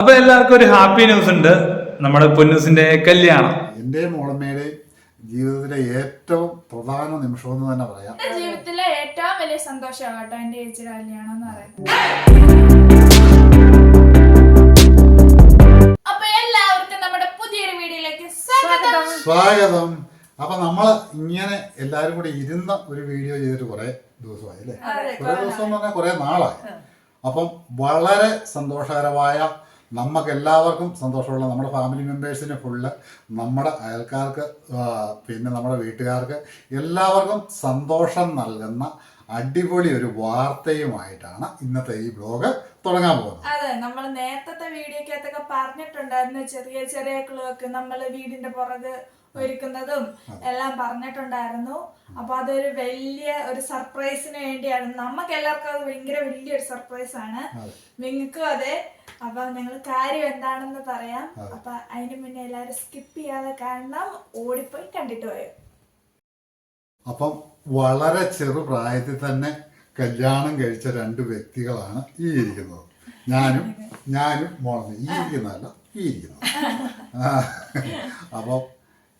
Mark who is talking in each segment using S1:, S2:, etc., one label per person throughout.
S1: അപ്പൊ എല്ലാവർക്കും ഒരു ഹാപ്പി ന്യൂസ് ഉണ്ട്. നമ്മുടെ പൊന്നൂസിന്റെ കല്യാണം.
S2: എന്റെ മോളമ്മയുടെ ജീവിതത്തിലെ ഏറ്റവും പ്രധാന നിമിഷം എന്ന് തന്നെ പറയാം.
S3: എന്റെ ജീവിതത്തിലെ ഏറ്റവും വലിയ സന്തോഷമാണ് കേട്ടോ എന്റെ ചേച്ചിയുടെ കല്യാണം എന്ന് പറയുന്നത്. അപ്പൊ എല്ലാവർക്കും നമ്മുടെ പുതിയൊരു വീഡിയോയിലേക്ക് സ്വാഗതം.
S2: സ്വാഗതം. അപ്പൊ നമ്മൾ ഇങ്ങനെ എല്ലാരും കൂടി ഇരുന്ന ഒരു വീഡിയോ ചെയ്തിട്ട് കുറെ ദിവസമായി അല്ലേ? കുറെ ദിവസം എന്ന് പറഞ്ഞാൽ കുറെ നാളായി. അപ്പം വളരെ സന്തോഷകരമായ നമുക്ക് എല്ലാവർക്കും സന്തോഷമുള്ള നമ്മുടെ ഫാമിലി മെമ്പേഴ്സിന് ഫുള്ള് നമ്മുടെ അയൽക്കാർക്ക് പിന്നെ നമ്മുടെ വീട്ടുകാർക്ക് എല്ലാവർക്കും സന്തോഷം നൽകുന്ന അടിപൊളി ഒരു വാർത്തയുമായിട്ടാണ് ഇന്നത്തെ ഈ ബ്ലോഗ് തുടങ്ങാൻ പോകുന്നത്.
S3: അതെ നമ്മൾ നേരത്തെ വീഡിയോക്കകത്തൊക്കെ പറഞ്ഞിട്ടുണ്ടായിരുന്നു ചെറിയ ചെറിയ ക്ലോക്ക് നമ്മൾ വീടിന്റെ പുറകെ ഒരുക്കുന്നതും എല്ലാം പറഞ്ഞിട്ടുണ്ടായിരുന്നു. അപ്പൊ അതൊരു വലിയ ഒരു സർപ്രൈസിന് വേണ്ടിയാണ്. നമുക്ക് എല്ലാവർക്കും അത് ഭയങ്കര വലിയൊരു സർപ്രൈസ് ആണ്. നിങ്ങൾക്കും അതെ. അപ്പൊ ഞങ്ങൾ കാര്യം എന്താണെന്ന് പറയാം. അപ്പൊ അതിന് മുന്നേ എല്ലാവരും സ്കിപ്പ് ചെയ്യാതെ കാരണം ഓടിപ്പോയി കണ്ടിട്ട് പോയോ?
S2: അപ്പം വളരെ ചെറു പ്രായത്തിൽ തന്നെ കല്യാണം കഴിച്ച രണ്ട് വ്യക്തികളാണ് ഈ ഇരിക്കുന്നത്. ഞാനും ഞാനും മോളെ ഈ ഇരിക്കുന്നതല്ല ഈ ഇരിക്കുന്നത്. അപ്പോൾ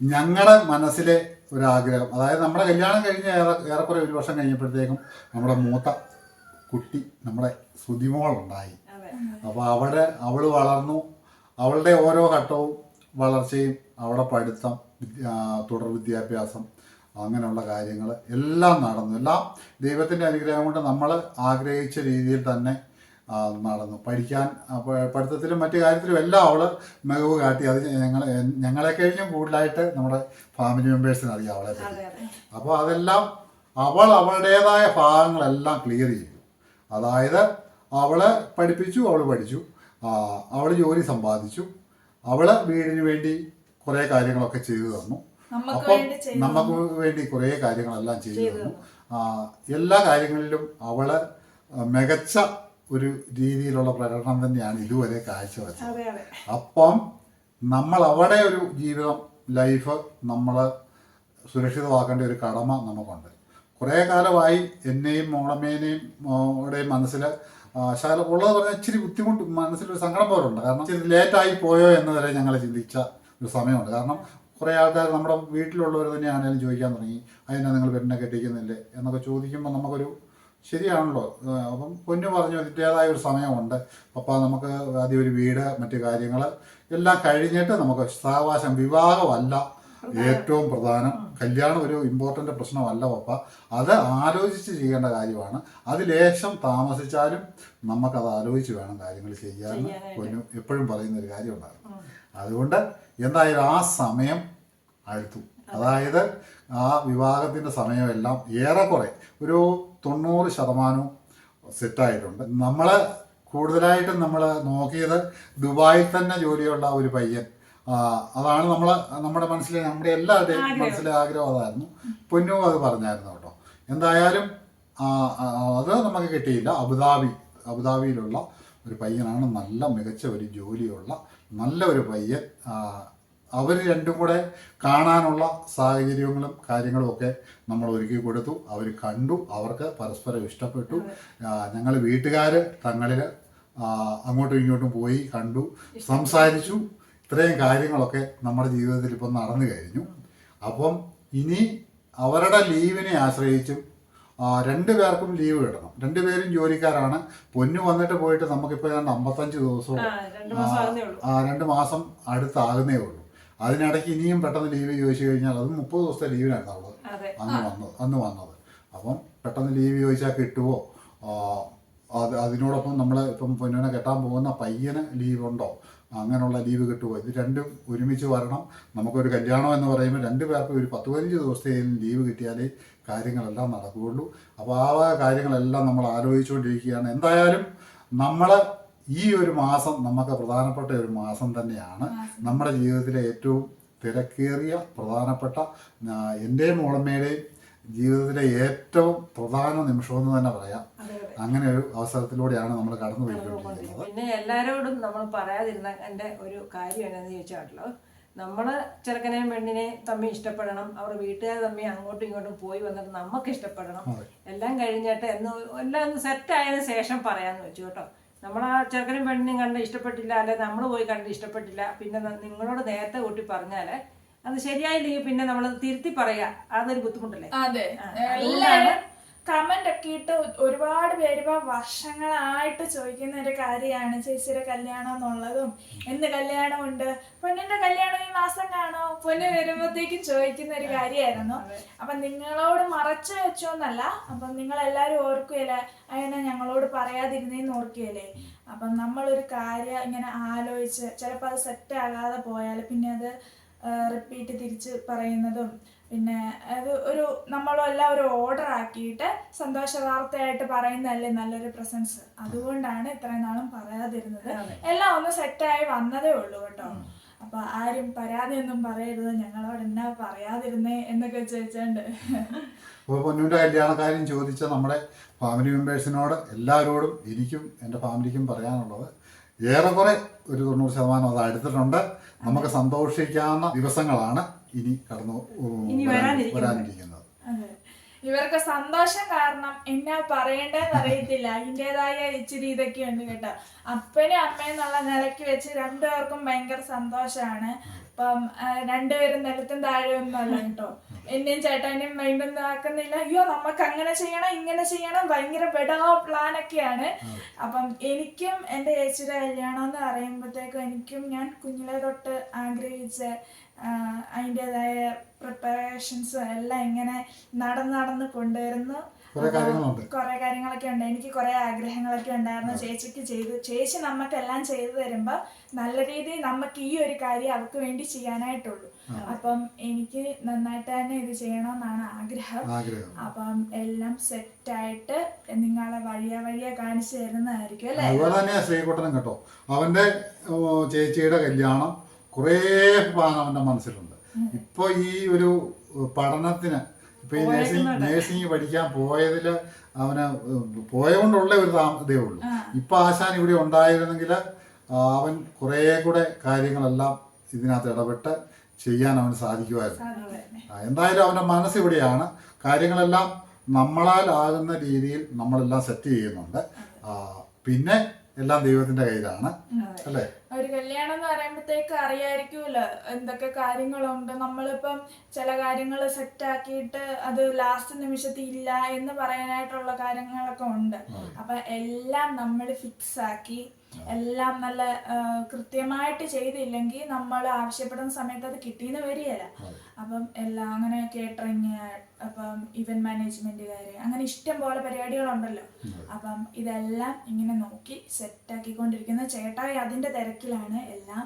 S2: ഞങ്ങളുടെ മനസ്സിലെ ഒരാഗ്രഹം അതായത് നമ്മുടെ കല്യാണം കഴിഞ്ഞ ഏറെ ഏറെക്കുറെ ഒരു വർഷം കഴിഞ്ഞപ്പോഴത്തേക്കും നമ്മുടെ മൂത്ത കുട്ടി നമ്മുടെ സുതിമോളുണ്ടായി. അപ്പോൾ അവിടെ അവൾ വളർന്നു. അവളുടെ ഓരോ ഘട്ടവും വളർച്ചയും അവിടെ പഠിത്തം തുടർ വിദ്യാഭ്യാസം അങ്ങനെയുള്ള കാര്യങ്ങൾ എല്ലാം നടന്നു. എല്ലാം ദൈവത്തിന്റെ അനുഗ്രഹം കൊണ്ട് നമ്മൾ ആഗ്രഹിച്ച രീതിയിൽ തന്നെ നടന്നു. പഠിക്കാൻ പഠിത്തത്തിലും മറ്റു കാര്യത്തിലും എല്ലാം അവൾ മികവ് കാട്ടി. അത് ഞങ്ങൾ ഞങ്ങളെ കഴിഞ്ഞും കൂടുതലായിട്ട് നമ്മുടെ ഫാമിലി മെമ്പേഴ്സിന് അറിയാം അവളെ അപ്പോൾ അതെല്ലാം അവൾ അവളുടേതായ ഭാഗങ്ങളെല്ലാം ക്ലിയർ ചെയ്തു. അതായത് അവളെ പഠിപ്പിച്ചു അവൾ പഠിച്ചു. അവൾ ജോലി സമ്പാദിച്ചു. അവൾ വീടിന് വേണ്ടി കുറേ കാര്യങ്ങളൊക്കെ ചെയ്തു തന്നു. അപ്പം നമുക്ക് വേണ്ടി കുറേ കാര്യങ്ങളെല്ലാം ചെയ്തു തന്നു എല്ലാ കാര്യങ്ങളിലും അവൾ മികച്ച ഒരു രീതിയിലുള്ള പ്രകടനം തന്നെയാണ് ഇതുവരെ കാഴ്ചവെച്ചത്. അപ്പം നമ്മൾ അവിടെ ഒരു ജീവിതം ലൈഫ് നമ്മൾ സുരക്ഷിതമാക്കേണ്ട ഒരു കടമ നമുക്കുണ്ട്. കുറേ കാലമായി എന്നെയും മോളമ്മേനെയും മോടെയും മനസ്സിൽ ശകലം ഉള്ളത് പറഞ്ഞാൽ ഇച്ചിരി ബുദ്ധിമുട്ട് മനസ്സിലൊരു സങ്കടം പോലുണ്ട്. കാരണം ഇച്ചിരി ലേറ്റായി പോയോ എന്നതുവരെ വരെ ഞങ്ങൾ ചിന്തിച്ച ഒരു സമയമുണ്ട്. കാരണം കുറേ ആൾക്കാർ നമ്മുടെ വീട്ടിലുള്ളവർ തന്നെയാണെങ്കിലും ചോദിക്കാൻ തുടങ്ങി അതിനാ നിങ്ങൾ പെണ്ണിനെ കെട്ടിക്കുന്നില്ലേ എന്നൊക്കെ ചോദിക്കുമ്പോൾ നമുക്കൊരു ശരിയാണല്ലോ. അപ്പം പൊന്നു പറഞ്ഞു അതിന്റേതായ ഒരു സമയമുണ്ട്. അപ്പം നമുക്ക് ആദ്യം ഒരു വീട് മറ്റു കാര്യങ്ങൾ എല്ലാം കഴിഞ്ഞിട്ട് നമുക്ക് സാവകാശം വിവാഹമല്ല. ഏറ്റവും പ്രധാനം കല്യാണം ഒരു ഇമ്പോർട്ടന്റ് പ്രശ്നമല്ല പപ്പ. അത് ആലോചിച്ച് ചെയ്യേണ്ട കാര്യമാണ്. അത് ലേശം താമസിച്ചാലും നമുക്കത് ആലോചിച്ച് വേണം കാര്യങ്ങൾ ചെയ്യാൻ. പൊന്നു എപ്പോഴും പറയുന്ന ഒരു കാര്യമുണ്ടായിരുന്നു. അതുകൊണ്ട് എന്തായാലും ആ സമയം അടുത്തു അതായത് ആ വിവാഹത്തിന്റെ സമയമെല്ലാം ഏറെക്കുറെ ഒരു തൊണ്ണൂറ് ശതമാനവും സെറ്റായിട്ടുണ്ട്. നമ്മൾ കൂടുതലായിട്ടും നമ്മൾ നോക്കിയത് ദുബായിൽ തന്നെ ജോലിയുള്ള ഒരു പയ്യൻ. അതാണ് നമ്മൾ നമ്മുടെ മനസ്സിൽ നമ്മുടെ എല്ലാവരുടെയും മനസ്സിലെ ആഗ്രഹം അതായിരുന്നു. പൊന്നു അത് പറഞ്ഞായിരുന്നു കേട്ടോ. എന്തായാലും അത് നമുക്ക് കിട്ടിയില്ല. അബുദാബി അബുദാബിയിലുള്ള ഒരു പയ്യനാണ്. നല്ല മികച്ച ഒരു ജോലിയുള്ള നല്ല ഒരു പയ്യൻ അവർ രണ്ടും കൂടെ കാണാനുള്ള സാഹചര്യങ്ങളും കാര്യങ്ങളും ഒക്കെ നമ്മൾ ഒരുക്കി കൊടുത്തു. അവർ കണ്ടു അവർക്ക് പരസ്പരം ഇഷ്ടപ്പെട്ടു. ഞങ്ങൾ വീട്ടുകാർ തങ്ങളിൽ അങ്ങോട്ടും ഇങ്ങോട്ടും പോയി കണ്ടു സംസാരിച്ചു. ഇത്രയും കാര്യങ്ങളൊക്കെ നമ്മുടെ ജീവിതത്തിൽ ഇപ്പം നടന്നു കഴിഞ്ഞു. അപ്പം ഇനി അവരുടെ ലീവിനെ ആശ്രയിച്ചും രണ്ടു പേർക്കും ലീവ് കിട്ടണം. രണ്ടുപേരും ജോലിക്കാരാണ്. പൊന്നു വന്നിട്ട് പോയിട്ട് നമുക്കിപ്പോൾ ഏതാണ്ട് അമ്പത്തഞ്ച് ദിവസവും ആ രണ്ട് മാസം അടുത്താകുന്നേ ഉള്ളൂ. അതിനിടയ്ക്ക് ഇനിയും പെട്ടെന്ന് ലീവ് ചോദിച്ചു കഴിഞ്ഞാൽ അത് മുപ്പത് ദിവസത്തെ ലീവിനായിരുന്നു അവൾ അന്ന് വന്നത് അന്ന് വന്നത്. അപ്പം പെട്ടെന്ന് ലീവ് ചോദിച്ചാൽ കിട്ടുമോ അത് അതിനോടൊപ്പം നമ്മൾ ഇപ്പം പൊന്നുവിനെ കെട്ടാൻ പോകുന്ന പയ്യന് ലീവുണ്ടോ ഉണ്ടോ? അങ്ങനെയുള്ള ലീവ് കിട്ടുമോ ഇത് രണ്ടും ഒരുമിച്ച് വരണം. നമുക്കൊരു കല്യാണം എന്ന് പറയുമ്പോൾ രണ്ട് പേർക്കും ഒരു പത്ത് പതിനഞ്ച് ദിവസത്തെയും ലീവ് കിട്ടിയാലേ കാര്യങ്ങളെല്ലാം നടക്കുകയുള്ളൂ. അപ്പോൾ ആ കാര്യങ്ങളെല്ലാം നമ്മൾ ആലോചിച്ചുകൊണ്ടിരിക്കുകയാണ്. എന്തായാലും നമ്മൾ ഈ ഒരു മാസം നമുക്ക് പ്രധാനപ്പെട്ട ഒരു മാസം തന്നെയാണ് നമ്മുടെ ജീവിതത്തിലെ ഏറ്റവും തിരക്കേറിയ പ്രധാനപ്പെട്ട എന്റെയും മോളമ്മയുടെയും ജീവിതത്തിലെ ഏറ്റവും പ്രധാന നിമിഷമെന്ന് തന്നെ പറയാം. അങ്ങനെ ഒരു അവസരത്തിലൂടെയാണ് നമ്മൾ കടന്നു പോയിക്കൊണ്ടിരിക്കുന്നത്
S4: പിന്നെ എല്ലാവരോടും നമ്മൾ പറയാതിരുന്ന എന്റെ ഒരു കാര്യം എന്നാന്ന് ചോദിച്ചാണല്ലോ നമ്മൾ ചെറുക്കനെയും പെണ്ണിനെ തമ്മിൽ ഇഷ്ടപ്പെടണം. അവർ വീട്ടുകാർ തമ്മിൽ അങ്ങോട്ടും ഇങ്ങോട്ടും പോയി വന്നിട്ട് നമുക്ക് ഇഷ്ടപ്പെടണം. എല്ലാം കഴിഞ്ഞിട്ട് എന്ന് എല്ലാം ഒന്ന് സെറ്റ് ആയതിനു ശേഷം പറയാന്ന് വെച്ചു കേട്ടോ. നമ്മൾ ആ ചെറുക്കനും പെണ്ണിനും കണ്ട് ഇഷ്ടപ്പെട്ടില്ല അല്ലെ നമ്മൾ പോയി കണ്ട് ഇഷ്ടപ്പെട്ടില്ല പിന്നെ നിങ്ങളോട് നേരത്തെ കൂട്ടി പറഞ്ഞാൽ അത് ശരിയായില്ലെങ്കിൽ പിന്നെ നമ്മൾ തിരുത്തി പറയാ. അതൊരു ബുദ്ധിമുട്ടല്ലേ?
S3: അതെ. കമന്റ് ഒക്കെ ഇട്ട് ഒരുപാട് പേര് ഇപ്പൊ വർഷങ്ങളായിട്ട് ചോദിക്കുന്ന ഒരു കാര്യമാണ്. ചേച്ചിയുടെ കല്യാണം എന്നുള്ളതും എന്ത് കല്യാണമുണ്ട്? പൊന്നിന്റെ കല്യാണം ഈ മാസം കാണോ? പൊന്ന് വരുമ്പോഴത്തേക്കും ചോദിക്കുന്ന ഒരു കാര്യമായിരുന്നു. അപ്പൊ നിങ്ങളോട് മറച്ചു വെച്ചോന്നല്ല അപ്പൊ നിങ്ങൾ എല്ലാരും ഓർക്കുകയല്ലേ? അതിനെ ഞങ്ങളോട് പറയാതിരുന്നേന്ന് ഓർക്കുകയല്ലേ? അപ്പം നമ്മളൊരു കാര്യം ഇങ്ങനെ ആലോചിച്ച് ചിലപ്പോൾ അത് സെറ്റ് ആകാതെ പോയാൽ പിന്നെ അത് റിപ്പീറ്റ് തിരിച്ച് പറയുന്നതും പിന്നെ അത് ഒരു നമ്മളെല്ലാം ഒരു ഓർഡർ ആക്കിയിട്ട് സന്തോഷ വാർത്തയായിട്ട് പറയുന്നതല്ലേ നല്ലൊരു പ്രസൻസ് അതുകൊണ്ടാണ് ഇത്രയും നാളും പറയാതിരുന്നത്. എല്ലാം ഒന്ന് സെറ്റായി വന്നതേ ഉള്ളൂ കേട്ടോ. അപ്പൊ ആരും പരാതിയൊന്നും പറയരുത്. ഞങ്ങളോട് എന്നാ പറയാതിരുന്നേ എന്നൊക്കെ ചോദിച്ചോണ്ട്.
S2: അപ്പോൾ കല്യാണ കാര്യം ചോദിച്ച നമ്മുടെ ഫാമിലി മെമ്പേഴ്സിനോട് എല്ലാവരോടും എനിക്കും എന്റെ ഫാമിലിക്കും പറയാനുള്ളത് ഏറെക്കുറെ ഒരു തൊണ്ണൂറ് ശതമാനം അത് അടുത്തിട്ടുണ്ട്. നമുക്ക് സന്തോഷിക്കാവുന്ന ദിവസങ്ങളാണ്. ഇനി കടന്നു
S4: വരാനിരിക്കുന്നത്.
S3: ഇവർക്ക് സന്തോഷം കാരണം എന്നാ പറയേണ്ടതെന്ന് അറിയത്തില്ല. അതിന്റെതായ ഇച്ചിരി ഇതൊക്കെ ഉണ്ട് കേട്ടോ. അപ്പനും അമ്മയും എന്നുള്ള നിലയ്ക്ക് വെച്ച് രണ്ടുപേർക്കും ഭയങ്കര സന്തോഷമാണ്. അപ്പം രണ്ടുപേരും നിലത്തും താഴെ ഒന്നുമല്ല കേട്ടോ. എന്നെയും ചേട്ടാനെയും മൈൻഡൊന്നും ആക്കുന്നില്ല. അയ്യോ നമുക്ക് അങ്ങനെ ചെയ്യണം ഇങ്ങനെ ചെയ്യണം ഭയങ്കര ബെഡാ പ്ലാൻ ഒക്കെയാണ്. അപ്പം എനിക്കും എന്റെ ചേച്ചിയുടെ കല്യാണം എന്ന് പറയുമ്പോഴത്തേക്കും എനിക്കും ഞാൻ കുഞ്ഞിലെ തൊട്ട് ആഗ്രഹിച്ച അതിന്റെതായ പ്രിപ്പറേഷൻസ് എല്ലാം ഇങ്ങനെ നടന്ന് നടന്ന് കൊണ്ടുവരുന്നു.
S2: കുറേ
S3: കാര്യങ്ങളൊക്കെ ഉണ്ട്. എനിക്ക് കുറെ ആഗ്രഹങ്ങളൊക്കെ ഉണ്ടായിരുന്നു. ചേച്ചിക്ക് ചെയ്തു ചേച്ചി നമുക്ക് എല്ലാം ചെയ്തു തരുമ്പോ നല്ല രീതിയിൽ നമുക്ക് ഈ ഒരു കാര്യം അവർക്ക് വേണ്ടി ചെയ്യാനായിട്ടുള്ളൂ. അപ്പം എനിക്ക് നന്നായിട്ട് തന്നെ ഇത് ചെയ്യണമെന്നാണ് ആഗ്രഹം. അപ്പം എല്ലാം സെറ്റായിട്ട് നിങ്ങളെ വഴിയ വഴിയ കാണിച്ചു തരുന്നതായിരിക്കും അല്ലേ?
S2: അതുപോലെ തന്നെയാ ശ്രീകുട്ടനും കേട്ടോ. അവന്റെ ചേച്ചിയുടെ കല്യാണം കുറേ പ്ലാൻ മനസ്സിലുണ്ട്. ഇപ്പൊ ഈ ഒരു പഠനത്തിന് ഇപ്പൊ ഈ നേഴ്സിംഗ് നേഴ്സിംഗ് പഠിക്കാൻ പോയതിൽ അവന് പോയതുകൊണ്ടുള്ള ഒരു ഇതേ ഉള്ളൂ. ഇപ്പൊ ആശാൻ ഇവിടെ ഉണ്ടായിരുന്നെങ്കിൽ അവൻ കുറേ കൂടെ കാര്യങ്ങളെല്ലാം ഇതിനകത്ത് ഇടപെട്ട് ചെയ്യാൻ അവന് സാധിക്കുമായിരുന്നു. എന്തായാലും അവന്റെ മനസ്സ് ഇവിടെയാണ്. കാര്യങ്ങളെല്ലാം നമ്മളാൽ ആകുന്ന രീതിയിൽ നമ്മളെല്ലാം സെറ്റ് ചെയ്യുന്നുണ്ട്. പിന്നെ എല്ലാം ദൈവത്തിന്റെ കയ്യിലാണ്. അല്ലേ?
S3: ഒരു കല്യാണം എന്ന് പറയുമ്പോഴത്തേക്ക് അറിയായിരിക്കുമല്ലോ എന്തൊക്കെ കാര്യങ്ങളുണ്ട്. നമ്മളിപ്പം ചില കാര്യങ്ങൾ സെറ്റാക്കിയിട്ട് അത് ലാസ്റ്റ് നിമിഷത്തിൽ ഇല്ല എന്ന് പറയാനായിട്ടുള്ള കാര്യങ്ങളൊക്കെ ഉണ്ട്. അപ്പൊ എല്ലാം നമ്മൾ ഫിക്സ് ആക്കി എല്ലാം നല്ല കൃത്യമായിട്ട് ചെയ്തില്ലെങ്കിൽ നമ്മൾ ആവശ്യപ്പെടുന്ന സമയത്ത് അത് കിട്ടിയെന്ന് വരികയല്ല അപ്പം എല്ലാം അങ്ങനെ കേറ്ററിങ് അപ്പം ഇവന്റ് മാനേജ്മെന്റ് കാര്യം അങ്ങനെ ഇഷ്ടം പോലെ പരിപാടികളുണ്ടല്ലോ. അപ്പം ഇതെല്ലാം ഇങ്ങനെ നോക്കി സെറ്റാക്കിക്കൊണ്ടിരിക്കുന്ന ചേട്ടായി അതിന്റെ തിരക്കിലാണ് എല്ലാം.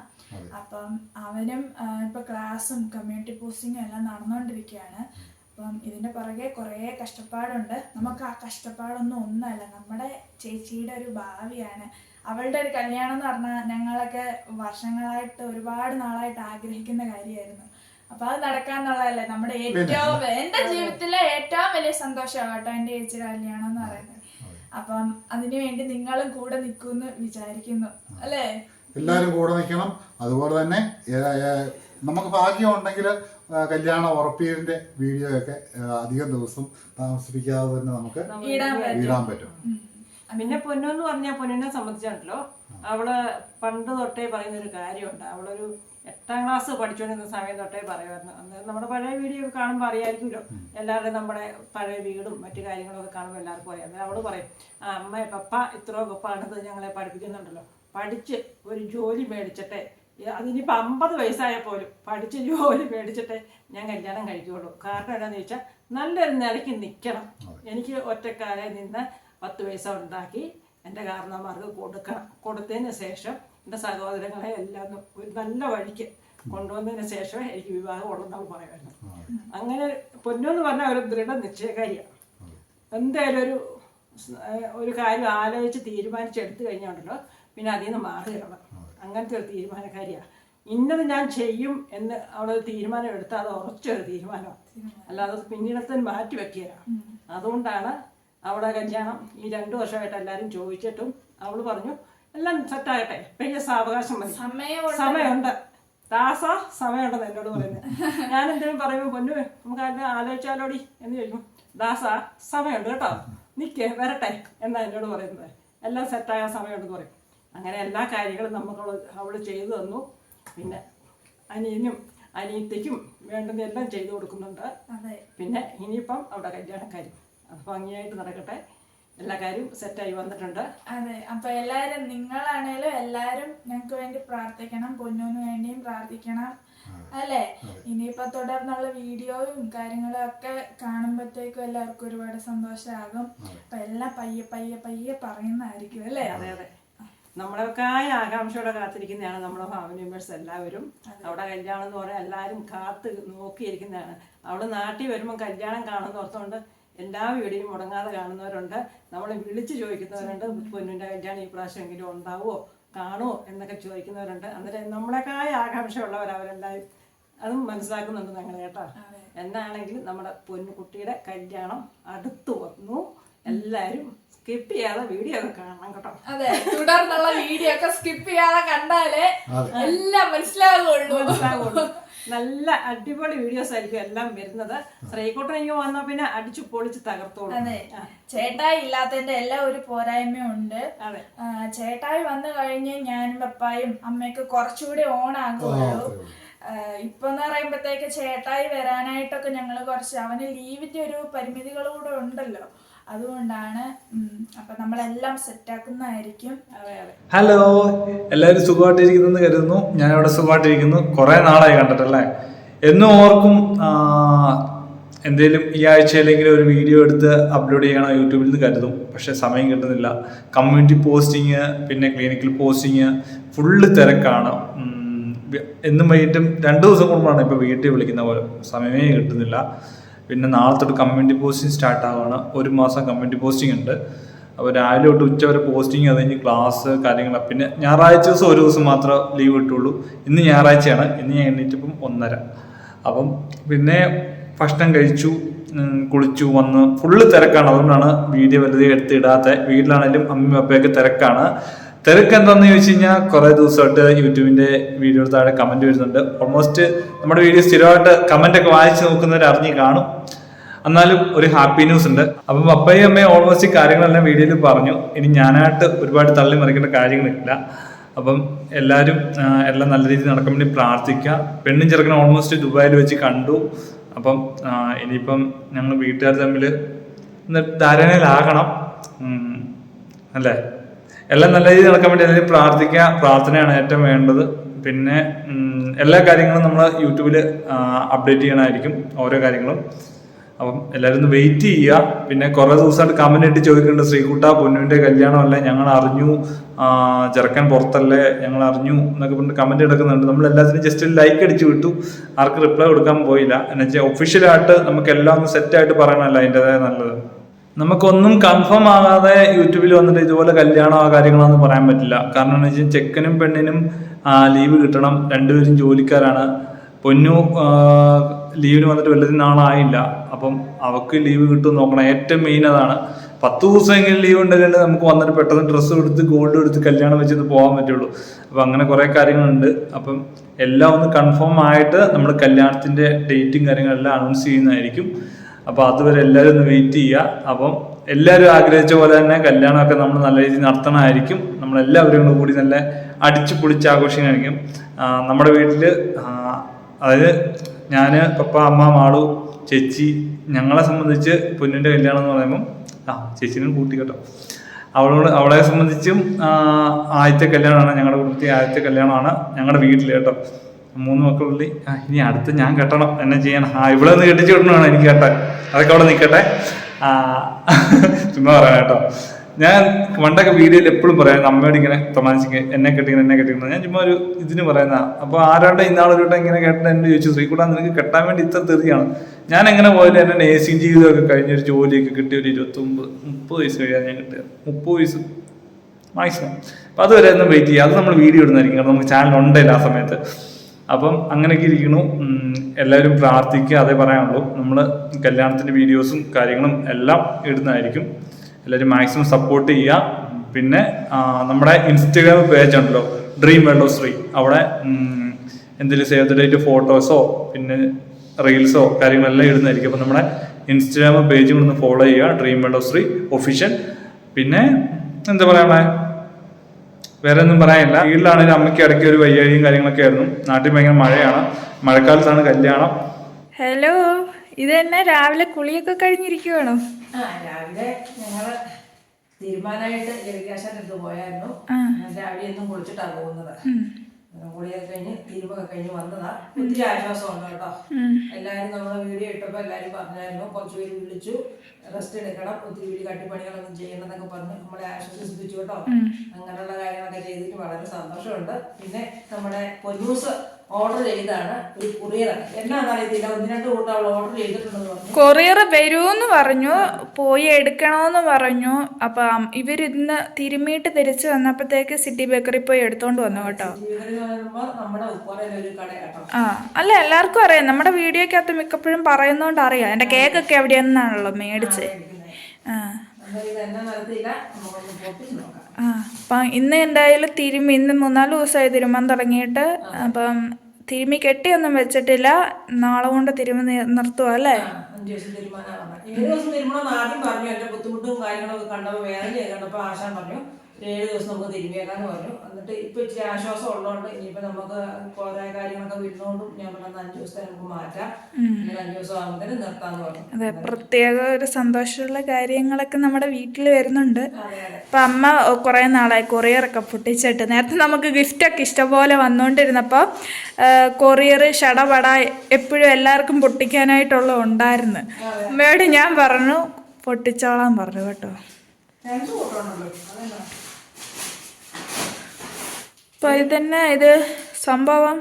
S3: അപ്പം അവനും ഇപ്പൊ ക്ലാസ്സും കമ്മ്യൂണിറ്റി പോസ്റ്റിങ്ങും എല്ലാം നടന്നുകൊണ്ടിരിക്കുകയാണ് അപ്പം ഇതിന്റെ പുറകെ കുറേ കഷ്ടപ്പാടുണ്ട്. നമുക്ക് ആ കഷ്ടപ്പാടൊന്നും ഒന്നല്ല. നമ്മുടെ ചേച്ചിയുടെ ഒരു ഭാവിയാണ്. അവളുടെ ഒരു കല്യാണം എന്ന് പറഞ്ഞാൽ ഞങ്ങളൊക്കെ വർഷങ്ങളായിട്ട് ഒരുപാട് നാളായിട്ട് ആഗ്രഹിക്കുന്ന കാര്യമായിരുന്നു. അപ്പൊ അത് നടക്കാന്നുള്ളതല്ലേ? നമ്മുടെ ഏറ്റവും എന്റെ ജീവിതത്തിലെ ഏറ്റവും വലിയ സന്തോഷമാണ് കേട്ടോ എന്റെ ചേച്ചി കല്യാണം എന്ന് പറയുന്നത്. അപ്പം അതിനു വേണ്ടി നിങ്ങളും കൂടെ നിൽക്കുമെന്ന് വിചാരിക്കുന്നു. അല്ലേ?
S2: എല്ലാവരും കൂടെ നിൽക്കണം അതുപോലെ തന്നെ നമുക്ക് ഭാഗ്യം ഉണ്ടെങ്കിൽ കല്യാണ ഉറപ്പീരിന്റെ വീഡിയോ ഒക്കെ അധികം ദിവസം താമസിപ്പിക്കാതെ തന്നെ നമുക്ക്
S3: ഇടാൻ പറ്റും.
S4: പിന്നെ പൊന്നു എന്ന് പറഞ്ഞാൽ പൊന്നിനെ സംബന്ധിച്ചാണല്ലോ അവൾ പണ്ട് തൊട്ടേ പറയുന്ന ഒരു കാര്യമുണ്ട്. അവളൊരു എട്ടാം ക്ലാസ് പഠിച്ചുകൊണ്ടിരുന്ന സമയം തൊട്ടേ പറയുമായിരുന്നു. അന്ന് നമ്മുടെ പഴയ വീഡിയോ കാണുമ്പോൾ അറിയായിരിക്കുമല്ലോ. എല്ലാവരുടെയും നമ്മുടെ പഴയ വീടും മറ്റു കാര്യങ്ങളൊക്കെ കാണുമ്പോൾ എല്ലാവർക്കും അറിയാം. അന്നേരം അവൾ പറയും ആ അമ്മ പപ്പ ഇത്രയോ പപ്പാണത് ഞങ്ങളെ പഠിപ്പിക്കുന്നുണ്ടല്ലോ. പഠിച്ച് ഒരു ജോലി മേടിച്ചിട്ടെ അതിനിപ്പോൾ അമ്പത് വയസ്സായ പോലും പഠിച്ച് ജോലി മേടിച്ചിട്ടേ ഞാൻ കല്യാണം കഴിക്കുകയുള്ളൂ കാരണം എന്താണെന്ന് ചോദിച്ചാൽ നല്ലൊരു നിലയ്ക്ക് നിൽക്കണം എനിക്ക് ഒറ്റക്കാലെ നിന്ന് പത്ത് പൈസ ഉണ്ടാക്കി എന്റെ കാരണന്മാർക്ക് കൊടുക്കണം. കൊടുത്തതിന് ശേഷം എന്റെ സഹോദരങ്ങളെ എല്ലാം ഒരു നല്ല വഴിക്ക് കൊണ്ടുവന്നതിന് ശേഷം എനിക്ക് വിവാഹം ഉള്ളെന്ന് അവൾ പറയുമായിരുന്നു അങ്ങനെ പൊന്നു പറഞ്ഞാൽ ഒരു ദൃഢ നിശ്ചയകാരിയാണ്. എന്തായാലും ഒരു ഒരു കാര്യം ആലോചിച്ച് തീരുമാനിച്ചെടുത്തു കഴിഞ്ഞുണ്ടല്ലോ പിന്നെ അതിൽ നിന്ന് മാറുകയാണ് അങ്ങനത്തെ ഒരു തീരുമാനക്കാരിയാണ് ഇന്നത് ഞാൻ ചെയ്യും എന്ന് അവൾ തീരുമാനം എടുത്താൽ അത് ഉറച്ചൊരു തീരുമാനമാണ്. അല്ലാതെ പിന്നീടത്തെ മാറ്റി വെക്കുകയാണ്. അതുകൊണ്ടാണ് അവിടെ കല്യാണം ഈ രണ്ടു വർഷമായിട്ട് എല്ലാവരും ചോദിച്ചിട്ടും അവൾ പറഞ്ഞു എല്ലാം സെറ്റാകട്ടെ പെയ്യ സാവകാശം മതി.
S3: സമയമുണ്ട്.
S4: സമയമുണ്ട്. ദാസ സമയമുണ്ടെന്ന് എന്നോട് പറയുന്നത്. ഞാൻ എന്തെങ്കിലും പറയുമ്പോൾ പൊന്നു നമുക്ക് അതിന് ആലോചിച്ചാലോടി എന്ന് ചോദിക്കും. ദാസ സമയമുണ്ട് കേട്ടോ. നിൽക്കേ വരട്ടെ എന്നാ എന്നോട് പറയുന്നത്. എല്ലാം സെറ്റായ സമയമുണ്ടെന്ന് പറയും. അങ്ങനെ എല്ലാ കാര്യങ്ങളും നമുക്ക് അവൾ ചെയ്തു തന്നു. പിന്നെ അനിയനും അനിയത്തിക്കും വേണ്ടുന്ന എല്ലാം ചെയ്തു കൊടുക്കുന്നുണ്ട്. പിന്നെ ഇനിയിപ്പം അവിടെ കല്യാണക്കാരും ഭംഗിയായിട്ട് നടക്കട്ടെ. എല്ലാ കാര്യവും സെറ്റായി വന്നിട്ടുണ്ട്.
S3: അതെ അപ്പൊ എല്ലാരും നിങ്ങളാണേലും എല്ലാരും ഞങ്ങൾക്ക് വേണ്ടി പ്രാർത്ഥിക്കണം പൊന്നൂന് വേണ്ടിയും പ്രാർത്ഥിക്കണം അല്ലെ? ഇനിയിപ്പോ തുടർന്നുള്ള വീഡിയോയും കാര്യങ്ങളും ഒക്കെ കാണുമ്പോഴത്തേക്കും എല്ലാവർക്കും ഒരുപാട് സന്തോഷമാകും അപ്പൊ എല്ലാം പയ്യെ പയ്യെ പയ്യെ പറയുന്നതായിരിക്കും അല്ലേ?
S4: അതെ അതെ. നമ്മളൊക്കെ ആകാംക്ഷയോടെ കാത്തിരിക്കുന്നതാണ് നമ്മുടെ ഫാമിലി മെമ്പേഴ്സ് എല്ലാവരും. അവിടെ കല്യാണം എന്ന് പറയാൻ എല്ലാവരും കാത്ത് നോക്കിയിരിക്കുന്നതാണ്. അവൾ നാട്ടിൽ വരുമ്പോൾ കല്യാണം കാണുന്ന ഓർത്തുകൊണ്ട് എല്ലാ വീടിനും മുടങ്ങാതെ കാണുന്നവരുണ്ട്. നമ്മളെ വിളിച്ച് ചോദിക്കുന്നവരുണ്ട്. പൊന്നിന്റെ കല്യാണം ഈ പ്രാവശ്യമെങ്കിലും ഉണ്ടാവുമോ? കാണുമോ? എന്നൊക്കെ ചോദിക്കുന്നവരുണ്ട്. അന്നേരം നമ്മളെക്കായ ആകാംക്ഷയുള്ളവർ അവരെല്ലാവരും അതും മനസ്സിലാക്കുന്നുണ്ട് ഞങ്ങൾ കേട്ടോ. എന്നാണെങ്കിലും നമ്മുടെ പൊന്നുകുട്ടിയുടെ കല്യാണം അടുത്തു വന്നു. എല്ലാവരും സ്കിപ്പ് ചെയ്യാതെ വീഡിയോ ഒക്കെ കാണണം കേട്ടോ.
S3: അതെ തുടർന്നുള്ള വീഡിയോ ഒക്കെ സ്കിപ്പ് ചെയ്യാതെ കണ്ടാലേ എല്ലാം മനസ്സിലാകുള്ളൂ
S4: നല്ല അടിപൊളി വീഡിയോസ് ആയിരിക്കും എല്ലാം വരുന്നത്. ശ്രീകുട്ടൻ എനിക്ക് വന്നാൽ പിന്നെ അടിച്ചു പൊളിച്ച് തകർത്തോളൂ.
S3: അതെ. ചേട്ടായി ഇല്ലാത്തതിന്റെ എല്ലാ ഒരു പോരായ്മയും ഉണ്ട്.
S4: അതെ.
S3: ചേട്ടായി വന്നു കഴിഞ്ഞ് ഞാനും പപ്പായും അമ്മയൊക്കെ കുറച്ചുകൂടി ഓൺ ആകുമല്ലോ. ഇപ്പൊ എന്ന് പറയുമ്പോഴത്തേക്ക് ചേട്ടായി വരാനായിട്ടൊക്കെ ഞങ്ങൾ കുറച്ച് അവന് ലീവിന്റെ ഒരു പരിമിതികളൂടെ ഉണ്ടല്ലോ. അതുകൊണ്ടാണ് അപ്പൊ നമ്മളെല്ലാം സെറ്റാക്കുന്നതായിരിക്കും.
S1: ഹലോ എല്ലാവരും സുഖമായിട്ടിരിക്കുന്നെന്ന് കരുതുന്നു. ഞാൻ ഇവിടെ സുഖമായിട്ടിരിക്കുന്നു. കുറെ നാളായി കണ്ടിട്ടല്ലേ? എന്നും ഓർക്കും എന്തേലും ഈ ആഴ്ചയിലെങ്കിലും ഒരു വീഡിയോ എടുത്ത് അപ്ലോഡ് ചെയ്യണം യൂട്യൂബിൽ നിന്ന് കരുതും. പക്ഷെ സമയം കിട്ടുന്നില്ല. കമ്മ്യൂണിറ്റി പോസ്റ്റിങ് പിന്നെ ക്ലിനിക്കൽ പോസ്റ്റിങ് ഫുള്ള് തിരക്കാണ്. എന്നും വൈകിട്ടും രണ്ട് ദിവസം കൂടുമ്പോഴാണ് ഇപ്പോൾ വീട്ടിൽ വിളിക്കുന്ന പോലെ. സമയമേ കിട്ടുന്നില്ല. പിന്നെ നാളെ തൊട്ട് കമ്മ്യൂണിറ്റി പോസ്റ്റിംഗ് സ്റ്റാർട്ട് ആവുകയാണ് ഒരു മാസം കമ്മ്യൂണിറ്റി പോസ്റ്റിംഗ് ഉണ്ട്. അപ്പോൾ രാവിലെ തൊട്ട് ഉച്ച വരെ പോസ്റ്റിംഗ് അത് കഴിഞ്ഞ് ക്ലാസ് കാര്യങ്ങൾ പിന്നെ ഞായറാഴ്ച ദിവസം ഒരു ദിവസം മാത്രമേ ലീവ് കിട്ടുള്ളൂ. ഇന്ന് ഞായറാഴ്ചയാണ്. ഇന്ന് ഞാൻ എണ്ണീറ്റപ്പം ഒന്നര. അപ്പം പിന്നെ ഭക്ഷണം കഴിച്ചു കുളിച്ചു വന്ന് ഫുള്ള് തിരക്കാണ്. അതുകൊണ്ടാണ് വീഡിയോ വലുത് എടുത്തിടാത്ത വീട്ടിലാണെങ്കിലും അമ്മയും അപ്പയൊക്കെ തിരക്കാണ്. തിരക്ക് എന്താണെന്ന് ചോദിച്ചു കഴിഞ്ഞാൽ കുറേ ദിവസമായിട്ട് യൂട്യൂബിന്റെ വീഡിയോ താഴെ കമന്റ് വരുന്നുണ്ട്. ഓൾമോസ്റ്റ് നമ്മുടെ വീഡിയോ സ്ഥിരമായിട്ട് കമന്റ് ഒക്കെ വായിച്ച് നോക്കുന്നവർ അറിഞ്ഞ് കാണും. എന്നാലും ഒരു ഹാപ്പി ന്യൂസ് ഉണ്ട്. അപ്പം അപ്പയും അമ്മയും ഓൾമോസ്റ്റ് കാര്യങ്ങളെല്ലാം വീഡിയോയിൽ പറഞ്ഞു. ഇനി ഞാനായിട്ട് ഒരുപാട് തള്ളി മറിക്കേണ്ട കാര്യങ്ങളില്ല. അപ്പം എല്ലാവരും എല്ലാം നല്ല രീതിയിൽ നടക്കാൻ വേണ്ടി പ്രാർത്ഥിക്കുക. പെണ്ണും ചെറുക്കനും ഓൾമോസ്റ്റ് ദുബായിൽ വെച്ച് കണ്ടു. അപ്പം ഇനിയിപ്പം ഞങ്ങൾ വീട്ടുകാർ തമ്മിൽ ധാരണയിലാകണം. അല്ലേ? എല്ലാം നല്ല രീതിയിൽ നടക്കാൻ വേണ്ടി അതിൽ പ്രാർത്ഥിക്കുക പ്രാർത്ഥനയാണ് ഏറ്റവും വേണ്ടത്. പിന്നെ എല്ലാ കാര്യങ്ങളും നമ്മൾ യൂട്യൂബിൽ അപ്ഡേറ്റ് ചെയ്യണമായിരിക്കും ഓരോ കാര്യങ്ങളും. അപ്പം എല്ലാവരും ഒന്ന് വെയിറ്റ് ചെയ്യുക. പിന്നെ കുറേ ദിവസമായിട്ട് കമന്റ് ഇട്ട് ചോദിക്കുന്നുണ്ട് ശ്രീകുട്ട പൊന്നുവിന്റെ കല്യാണമല്ലേ ഞങ്ങൾ അറിഞ്ഞു. ചെറുക്കൻ പുറത്തല്ലേ? ഞങ്ങൾ അറിഞ്ഞു എന്നൊക്കെ പറഞ്ഞ് കമന്റ് എടുക്കുന്നുണ്ട് നമ്മൾ എല്ലാത്തിനും ജസ്റ്റ് ലൈക്ക് അടിച്ചു വിട്ടു. ആർക്ക് റിപ്ലൈ കൊടുക്കാൻ പോയില്ല. എന്നുവെച്ചാൽ ഒഫീഷ്യലായിട്ട് നമുക്ക് എല്ലാം ഒന്ന് സെറ്റായിട്ട് പറയണമല്ലോ അതിന്റെതായ നല്ലത്. നമുക്കൊന്നും കൺഫേം ആകാതെ യൂട്യൂബിൽ വന്നിട്ട് ഇതുപോലെ കല്യാണം ആ കാര്യങ്ങളൊന്നും പറയാൻ പറ്റില്ല. കാരണം എന്ന് വെച്ചാൽ ചെക്കനും പെണ്ണിനും ലീവ് കിട്ടണം. രണ്ടുപേരും ജോലിക്കാരാണ്. പൊന്നു ലീവിന് വന്നിട്ട് വല്ലതും നാളായില്ല അപ്പം അവക്ക് ലീവ് കിട്ടും നോക്കണം. ഏറ്റവും മെയിൻ അതാണ്. പത്ത് ദിവസമെങ്കിലും ലീവ് ഉണ്ടെങ്കിൽ നമുക്ക് വന്നിട്ട് പെട്ടെന്ന് ഡ്രസ്സ് എടുത്ത് ഗോൾഡ് എടുത്ത് കല്യാണം വെച്ചൊന്ന് പോകാൻ പറ്റുള്ളൂ. അപ്പം അങ്ങനെ കുറേ കാര്യങ്ങളുണ്ട്. അപ്പം എല്ലാം ഒന്ന് കൺഫേം ആയിട്ട് നമ്മൾ കല്യാണത്തിന്റെ ഡേറ്റും കാര്യങ്ങളെല്ലാം അനൗൺസ് ചെയ്യുന്നതായിരിക്കും. അപ്പോൾ അതുവരെ എല്ലാവരും ഒന്ന് വെയിറ്റ് ചെയ്യുക. അപ്പം എല്ലാവരും ആഗ്രഹിച്ച പോലെ തന്നെ കല്യാണമൊക്കെ നമ്മൾ നല്ല രീതിയിൽ നടത്തണമായിരിക്കും. നമ്മളെല്ലാവരും കൂടി നല്ല അടിച്ചു പൊളിച്ച് ആഘോഷിക്കാനായിരിക്കും ആ, നമ്മുടെ വീട്ടിൽ അതായത് ഞാൻ പപ്പ അമ്മ മാളു ചേച്ചി ഞങ്ങളെ സംബന്ധിച്ച് പൊന്നിന്റെ കല്യാണം എന്ന് പറയുമ്പം ആ ചേച്ചിനും കൂട്ടി കേട്ടോ. അവളോട് അവളെ സംബന്ധിച്ചും ആദ്യത്തെ കല്യാണമാണ് ഞങ്ങളുടെ കുടുംബത്തിൽ ആദ്യത്തെ കല്യാണമാണ് ഞങ്ങളുടെ വീട്ടിൽ കേട്ടോ. മൂന്ന് മക്കളുള്ളിൽ ആ ഇനി അടുത്ത് ഞാൻ കെട്ടണം. എന്നെ ചെയ്യണം. ആ ഇവിടെ നിന്ന് കെട്ടിച്ചു വിടണമാണ് എനിക്ക് കെട്ടാൻ. അതൊക്കെ അവിടെ നിൽക്കട്ടെ ചുമ്മാ പറയാം കേട്ടോ. ഞാൻ പണ്ടൊക്കെ വീഡിയോയിൽ എപ്പോഴും പറയാം അമ്മയോട് ഇങ്ങനെ തൊമാനിച്ചിക്ക് എന്നെ കെട്ടിക്കണം എന്നെ കെട്ടിക്കണം. ഞാൻ ചുമ്മാ ഒരു ഇതിന് പറയുന്ന അപ്പോൾ ആരാണ്ട് ഇന്നാളൊരു വട്ടം ഇങ്ങനെ കേട്ടിട്ട് എന്നെ ചോദിച്ചു ശ്രീകുട്ട നിനക്ക് കെട്ടാൻ വേണ്ടി ഇത്ര തെറിയാണ് ഞാൻ എങ്ങനെ പോയാലും എന്നെ നേഴ്സിംഗ് ജീവിതമൊക്കെ കഴിഞ്ഞ ഒരു ജോലിയൊക്കെ കിട്ടിയ ഒരു ഇരുപത്തൊമ്പത് മുപ്പത് വയസ്സ് കഴിയാൻ ഞാൻ കിട്ടിയത്. മുപ്പത് വയസ്സ് മാക്സിമം അപ്പം അതുവരെ ഒന്ന് വെയിറ്റ് ചെയ്യുക അത് നമ്മൾ വീഡിയോ ഇടുന്നതായിരിക്കും. കാരണം നമുക്ക് ചാനൽ ഉണ്ടല്ലോ ആ സമയത്ത്. അപ്പം അങ്ങനെയൊക്കെ ഇരിക്കുന്നു. എല്ലാവരും പ്രാർത്ഥിക്കുക അതേ പറയാനുള്ളൂ. നമ്മൾ കല്യാണത്തിന്റെ വീഡിയോസും കാര്യങ്ങളും എല്ലാം ഇടുന്നതായിരിക്കും. എല്ലാവരും മാക്സിമം സപ്പോർട്ട് ചെയ്യുക. പിന്നെ നമ്മുടെ ഇൻസ്റ്റഗ്രാം പേജ് ഉണ്ടല്ലോ ഡ്രീം വെള്ളോ ശ്രീ അവിടെ എന്തെങ്കിലും സേവ് ദ ഡേറ്റ് ഫോട്ടോസോ പിന്നെ റീൽസോ കാര്യങ്ങളെല്ലാം ഇടുന്നതായിരിക്കും. അപ്പം നമ്മുടെ ഇൻസ്റ്റഗ്രാം പേജും ഒന്ന് ഫോളോ ചെയ്യുക. ഡ്രീം വെള്ളോ ശ്രീ ഒഫീഷ്യൽ പിന്നെ എന്താ പറയാ? വേറെ ഒന്നും പറയാനില്ല. വീട്ടിലാണെങ്കിൽ അമ്മയ്ക്ക് ഇടയ്ക്ക് ഒരു വയ്യായും കാര്യങ്ങളൊക്കെ ആയിരുന്നു. നാട്ടിൽ ഭയങ്കര മഴയാണ്. മഴക്കാലത്താണ് കല്യാണം.
S3: ഹലോ ഇത് തന്നെ രാവിലെ കുളിയൊക്കെ കഴിഞ്ഞിരിക്കുവാണോ?
S4: ആ രാവിലെ ഞങ്ങൾ തീരുമാനമായിട്ട് ജലകാശാൻ അടുത്ത് പോയായിരുന്നു. രാവിലെ ഒന്നും കുളിച്ചിട്ടാണ് പോകുന്നത്. കുളിയൊക്കെ കഴിഞ്ഞ് തിരുമൊക്കെ കഴിഞ്ഞ് വന്നതാ. ഒത്തിരി ആശ്വാസമുണ്ട് കേട്ടോ. എല്ലാരും നമ്മളെ വീഡിയോ ഇട്ടപ്പോ എല്ലാരും പറഞ്ഞായിരുന്നു കുറച്ച് പേര് വിളിച്ചു റെസ്റ്റ് എടുക്കണം ഒത്തിരി വീട് കട്ടിപ്പണികളൊന്നും ചെയ്യണമെന്നൊക്കെ പറഞ്ഞ്. നമ്മളെ ആശ്വസിപ്പിച്ചു കേട്ടോ. അങ്ങനെയുള്ള കാര്യങ്ങളൊക്കെ ചെയ്തിട്ട് വളരെ സന്തോഷമുണ്ട്. പിന്നെ നമ്മുടെ പൊന്നൂസ് ഓർഡർ ചെയ്താണ് ഒരു കൊറിയർ എന്നാന്ന് അറിയത്തില്ല ഒന്ന് രണ്ട് കൂട്ടം അവൾ ഓർഡർ ചെയ്തിട്ടുണ്ടെന്ന് പറഞ്ഞു.
S3: കൊറിയർ വരുമെന്ന് പറഞ്ഞു. പോയി എടുക്കണമെന്ന് പറഞ്ഞു. അപ്പം ഇവരിന്ന് തിരുമ്മിട്ട് തിരിച്ചു വന്നപ്പോഴത്തേക്ക് സിറ്റി ബേക്കറി പോയി എടുത്തോണ്ട് വന്നു കേട്ടോ. ആ അല്ല എല്ലാവർക്കും അറിയാം. നമ്മുടെ വീഡിയോക്കകത്ത് മിക്കപ്പോഴും പറയുന്നോണ്ട് അറിയാം. എന്റെ കേക്കൊക്കെ എവിടെയെന്നാണല്ലോ മേടിച്ച്. അപ്പം ഇന്ന് എന്തായാലും തിരുമ്മി ഇന്ന് മൂന്നാൽ ദിവസമായി തിരുമ്മാൻ തുടങ്ങിയിട്ട് അപ്പം തിരുമ്മി കെട്ടിയൊന്നും വെച്ചിട്ടില്ല. നാളെ കൊണ്ട് തിരുമ്മി നിർത്തുക അല്ലേ?
S4: ഏഴ് ദിവസം തീരുമാനം ആദ്യം പറഞ്ഞു. എന്റെ ബുദ്ധിമുട്ടും കാര്യങ്ങളൊക്കെ കണ്ടപ്പോൾ വേദനയൊക്കെ കണ്ടപ്പോൾ ആശാൻ പറഞ്ഞു. ഒരു ഏഴ് ദിവസം നമുക്ക് തിരുമിയേക്കാന്ന് പറഞ്ഞു എന്നിട്ട് ഇപ്പൊ ഇച്ചിരി ആശ്വാസം ഉള്ളതുകൊണ്ട് ഇനിയിപ്പോ നമുക്ക് കുറെ കാര്യങ്ങളൊക്കെ വരുന്നോണ്ടും ഞാൻ പറഞ്ഞ അഞ്ച് ദിവസത്തെ നമുക്ക് മാറ്റാം. അഞ്ചു ദിവസം ആകുമ്പോഴത്തേനും നിർത്താന്ന് പറഞ്ഞു.
S3: അതെ പ്രത്യേക ഒരു സന്തോഷമുള്ള കാര്യങ്ങളൊക്കെ നമ്മുടെ വീട്ടിൽ വരുന്നുണ്ട്. അപ്പം അമ്മ കുറേ നാളായി കൊറിയറൊക്കെ പൊട്ടിച്ചിട്ട്. നേരത്തെ നമുക്ക് ഗിഫ്റ്റൊക്കെ ഇഷ്ടംപോലെ വന്നുകൊണ്ടിരുന്നപ്പോൾ കൊറിയർ ഷടപട എപ്പോഴും എല്ലാവർക്കും പൊട്ടിക്കാനായിട്ടുള്ള ഉണ്ടായിരുന്നു. അമ്മയോട് ഞാൻ പറഞ്ഞു പൊട്ടിച്ചോളാൻ പറഞ്ഞു കേട്ടോ.
S4: രണ്ട് കൂട്ടമുണ്ടല്ലോ അതെന്താ?
S3: അപ്പോൾ ഇത് തന്നെ ഇത് സംഭവം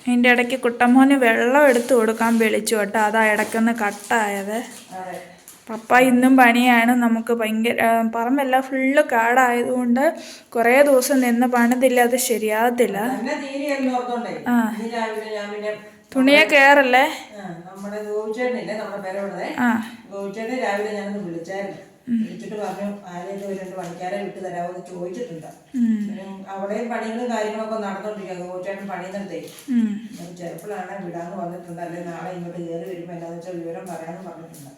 S3: അതിന്റെ ഇടയ്ക്ക് കുട്ടമ്മോന് വെള്ളം എടുത്തു കൊടുക്കാൻ വിളിച്ചു കേട്ടോ. അതാ ഇടയ്ക്കൊന്ന് കട്ടായത്. പപ്പ ഇന്നും പണിയാണ് നമുക്ക് ഭയങ്കര പറമ്പല്ല ഫുള്ള് കാടായതുകൊണ്ട് കുറേ ദിവസം നിന്ന് പണിതില്ല. അത് ശരിയാകത്തില്ല.
S4: ആ.
S3: തുണിയെ കയറല്ലേ
S4: ആ, വിളിച്ചിട്ട് പറഞ്ഞു ആരെയൊക്കെ ഒരു രണ്ട് പണിക്കാരെ വിട്ടു തരാമോ എന്ന് ചോദിച്ചിട്ടുണ്ട്. അവിടെയും പണികളും കാര്യങ്ങളൊക്കെ നടന്നോണ്ടിരിക്കുക ഗോപിച്ചേട്ടൻ
S3: പണിയുന്നുണ്ടേ
S4: ചിലപ്പോഴാണ് വിടാന്ന് പറഞ്ഞിട്ടുണ്ട്. അല്ലെ നാളെ ഇങ്ങോട്ട് കയറി വരുമ്പോൾ എന്താണെന്ന് വെച്ചാൽ വിവരം പറയാമെന്ന് പറഞ്ഞിട്ടുണ്ട്.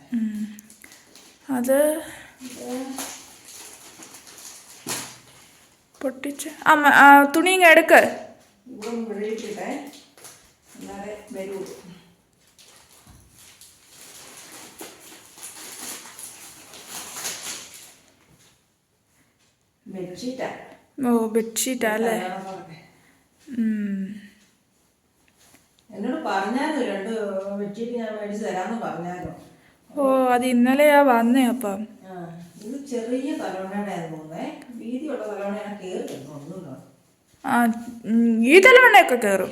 S3: അത് പൊട്ടിച്ച് തുണിയും ആ, തുണി ഇങ്ങ് എടുക്ക്.
S4: ഇവിടെ വിളിച്ചിട്ടേ എന്നാലേ വരുള്ളൂ
S3: ഓ ബെഡ്ഷീറ്റാ അല്ലേ.
S4: എന്നോട് പറഞ്ഞായിരുന്നു രണ്ട് ബെഡ്ഷീറ്റ് ഞാൻ മേടിച്ച് തരാമെന്ന് പറഞ്ഞാലോ.
S3: ഓ അത് ഇന്നലെയാ വന്നേ അപ്പം.
S4: ഇത് ചെറിയ തലോണയുടെ തോന്നേ വീതിയുള്ള തലോണയാണ് കയറി വരുന്നു ഒന്നുമില്ല.
S3: ആ ഈ തലവണ്ണയൊക്കെ കയറും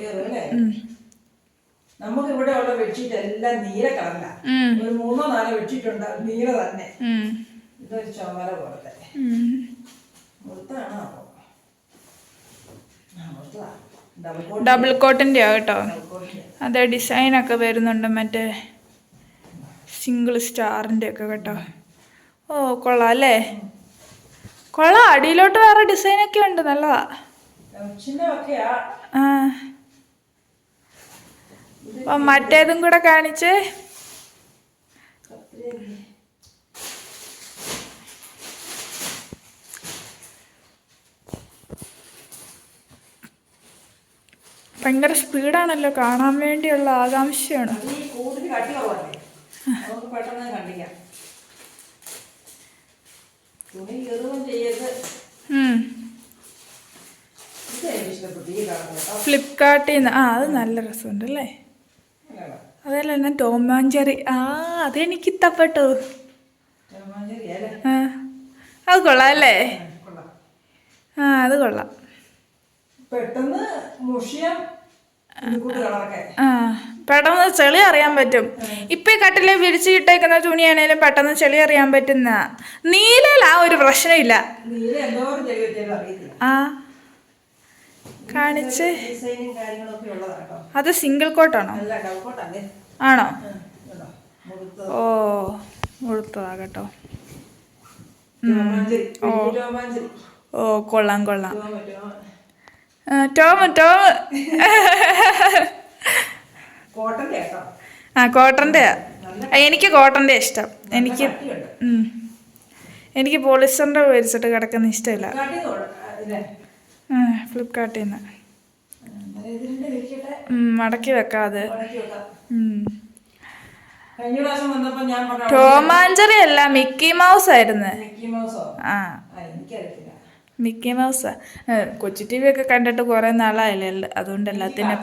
S4: നമുക്ക് ഇവിടെ ഉള്ള ബെഡ്ഷീറ്റ് എല്ലാം നീല കളറില.
S3: ഉം.
S4: ഒരു മൂന്നോ നാലോ ബെഡ്ഷീറ്റ് ഉണ്ട് നീല തന്നെ. ഇതൊരു ചുമല പോലത്തെ. മുഴുത്താണോ ഡബിൾ കോട്ട്
S3: ഡബിൾ കോട്ടിന്റെ ആ. കേട്ടോ. അതെ ഡിസൈനൊക്കെ വരുന്നുണ്ട് മറ്റേ സിംഗിൾ സ്റ്റാറിന്റെ ഒക്കെ കേട്ടോ. ഓ കൊള്ളാം അല്ലേ? കൊള്ളാം. അടിയിലോട്ട് വേറെ ഡിസൈനൊക്കെ ഉണ്ട്. നല്ലതാ. അപ്പം മറ്റേതും കൂടെ കാണിച്ച്. ഭയങ്കര സ്പീഡാണല്ലോ കാണാൻ വേണ്ടിയുള്ള ആകാംക്ഷയാണ്. ഫ്ലിപ്കാർട്ടിൽ നിന്ന് ആ അത് നല്ല രസമുണ്ട് അല്ലേ. അതല്ല എന്നാ ടോമാഞ്ചേറി ആ അതെനിക്ക് ഇഷ്ടപ്പെട്ടു. ആ അത് കൊള്ളാം അല്ലേ? ആ അത് കൊള്ളാം.
S4: പെട്ടെന്ന് മുഷിയം കൂട്ട് കളറൊക്കെ
S3: ആ പെട്ടെന്ന് ചെളി അറിയാൻ പറ്റും. ഇപ്പൊ ഈ കട്ടിൽ വിരിച്ചു കിട്ടേക്കുന്ന തുണിയാണേലും പെട്ടെന്ന് ചെളി അറിയാൻ പറ്റുന്ന. നീലയിൽ ആ ഒരു പ്രശ്നമില്ല. ആ കാണിച്ച്. അത് സിംഗിൾ കോട്ടാണോ? ആണോ? ഓ മുഴുത്തതാ കേട്ടോ. ഓ. കൊള്ളാം കൊള്ളാം.
S4: ടോമ ടോം
S3: ആ, ടോമ് ടോമ്
S4: കോട്ടന്റെ കേട്ടോ
S3: ആ കോട്ടന്റെ
S4: നല്ല നല്ല
S3: എനിക്ക് കോട്ടന്റെ ഇഷ്ടം. എനിക്ക് എനിക്ക് പോളിസ്റ്ററിന്റെ മേടിച്ചിട്ട് കിടക്കുന്ന ഇഷ്ടമില്ല. ഫ്ലിപ്കാർട്ടിൽ നിന്ന് മടക്കി
S4: വെക്കാതെ
S3: ടോമാഞ്ചറി അല്ല മിക്കി മൗസ്? ആയിരുന്നു ആ മിക്കി മൗസ്. കൊച്ചു ടി വി ഒക്കെ കണ്ടിട്ട് കുറേ നാളായില്ലേ? അതുകൊണ്ട്
S4: എല്ലാത്തിന്റെ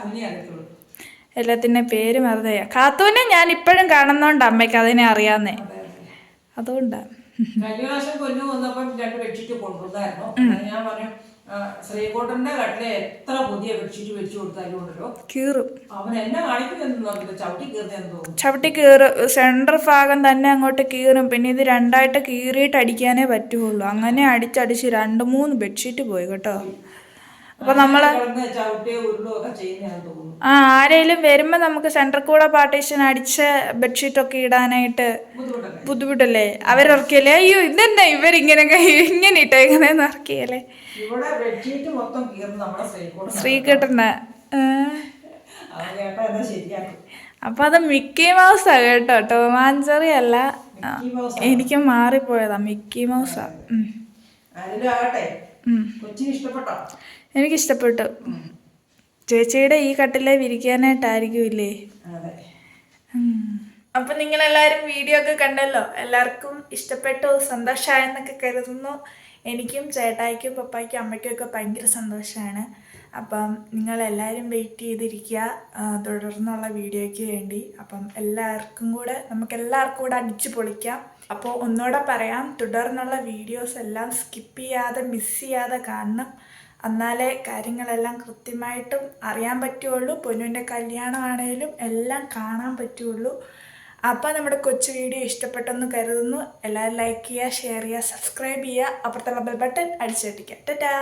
S3: എല്ലാത്തിന്റെ പേര് മറന്നേ കാത്തൂനെ ഞാൻ ഇപ്പോഴും കാണുന്നോണ്ട് അമ്മയ്ക്ക് അതിനെ അറിയാന്നേ അതുകൊണ്ടാ.
S4: കഴിഞ്ഞ പ്രാവശ്യം പൊന്നു വന്നപ്പം രണ്ട് ബെഡ്ഷീറ്റ് കൊണ്ടുവന്നായിരുന്നു. ഞാൻ പറഞ്ഞു ശ്രീകോട്ടന്റെ കട്ടിലെ എത്ര പുതിയ ബെഡ്ഷീറ്റ് വെച്ചു കൊടുത്താലും ഉണ്ടല്ലോ
S3: കീറും.
S4: അവൻ എന്നെ കാണിക്കുന്നെന്ന് പറഞ്ഞിട്ട് ചവിട്ടി കീറുന്നെന്ന് തോന്നുന്നു
S3: ചവിട്ടി കീറ് ഭാഗം തന്നെ അങ്ങോട്ട് കീറും. പിന്നെ ഇത് രണ്ടായിട്ട് കീറിയിട്ട് അടിക്കാനേ പറ്റുള്ളൂ. അങ്ങനെ അടിച്ചടിച്ച് രണ്ട് മൂന്ന് ബെഡ്ഷീറ്റ് പോയി കേട്ടോ. അപ്പൊ
S4: നമ്മൾ
S3: ആ ആരെങ്കിലും വരുമ്പോ നമുക്ക് സെന്റർ കൂടെ പാർട്ടീഷൻ അടിച്ച് ബെഡ്ഷീറ്റ് ഒക്കെ ഇടാനായിട്ട്
S4: ബുദ്ധിമുട്ടല്ലേ?
S3: അവരിറക്കിയല്ലേ അയ്യോ ഇതെന്താ ഇവരിങ്ങനെ ഇങ്ങനെ ഇട്ടേക്കുന്നതെന്ന് ഇറക്കിയല്ലേ
S4: ശരിയാക്കും?
S3: അപ്പൊ അത് മിക്കി മൗസാ കേട്ടോ ടോമാഞ്ചറി അല്ല. എനിക്ക് മാറിപ്പോയതാ മിക്കി മൗസാ.
S4: ആരെങ്കിലും ആകട്ടെ. കൊച്ചിന് ഇഷ്ടപ്പെട്ടോ?
S3: എനിക്കിഷ്ടപ്പെട്ടു. ചേച്ചിയുടെ ഈ കട്ടിലെ വിരിക്കാനായിട്ടായിരിക്കും ഇല്ലേ
S4: അതെ
S3: നിങ്ങൾ നിങ്ങളെല്ലാവരും വീഡിയോ ഒക്കെ കണ്ടല്ലോ? എല്ലാവർക്കും ഇഷ്ടപ്പെട്ടു സന്തോഷമായെന്നൊക്കെ കരുതുന്നു. എനിക്കും ചേട്ടായിക്കും പപ്പായ്ക്കും അമ്മയ്ക്കും ഒക്കെ ഭയങ്കര സന്തോഷമാണ്. അപ്പം നിങ്ങളെല്ലാവരും വെയിറ്റ് ചെയ്തിരിക്കുക തുടർന്നുള്ള വീഡിയോയ്ക്ക് വേണ്ടി. അപ്പം എല്ലാവർക്കും കൂടെ നമുക്ക് എല്ലാവർക്കും കൂടെ അടിച്ചു പൊളിക്കാം. അപ്പോൾ ഒന്നുകൂടെ പറയാം തുടർന്നുള്ള വീഡിയോസ് എല്ലാം സ്കിപ്പ് ചെയ്യാതെ മിസ് ചെയ്യാതെ കാണണം. എന്നാലേ കാര്യങ്ങളെല്ലാം കൃത്യമായിട്ടും അറിയാൻ പറ്റുള്ളൂ. പൊന്നുവിന്റെ കല്യാണമാണേലും എല്ലാം കാണാൻ പറ്റുള്ളൂ. അപ്പോൾ നമ്മുടെ കൊച്ചു വീഡിയോ ഇഷ്ടപ്പെട്ടെന്ന് കരുതുന്നു. എല്ലാവരും ലൈക്ക് ചെയ്യുക ഷെയർ ചെയ്യുക സബ്സ്ക്രൈബ് ചെയ്യുക. അപ്പുറത്തുള്ള ബെൽ ബട്ടൺ അടിച്ചേട്ടിക്കുക ടാറ്റാ!